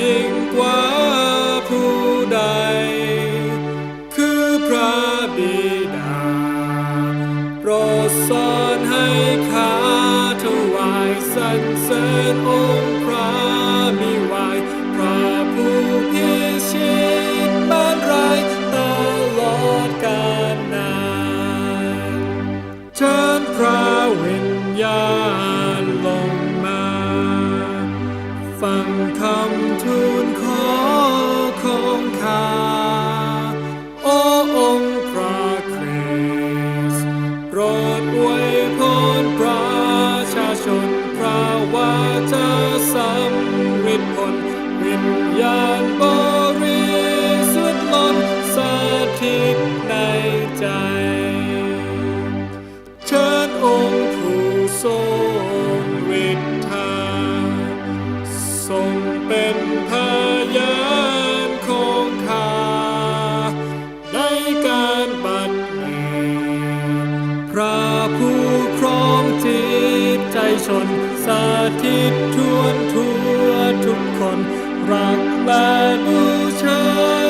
ยิ่งกว่าผู้ใด คือพระบิดา โปรดสอนให้ข้าถวายสรรเสริญองค์พระมิวายพระผู้พิชิตบ้านไรตลอดกาลนานเชิญพระวิญญาณลงมา ฟัง โปรดอวยพรประชาชนพระวาจาสำริดผลวิญญาณบริสุทธิ์ล้นสถิตในใจ เชิญองค์ผู้ทรงฤทธาทรงเป็นพยาน น สาธิตทวนทั่วทุกคน รักและบูชา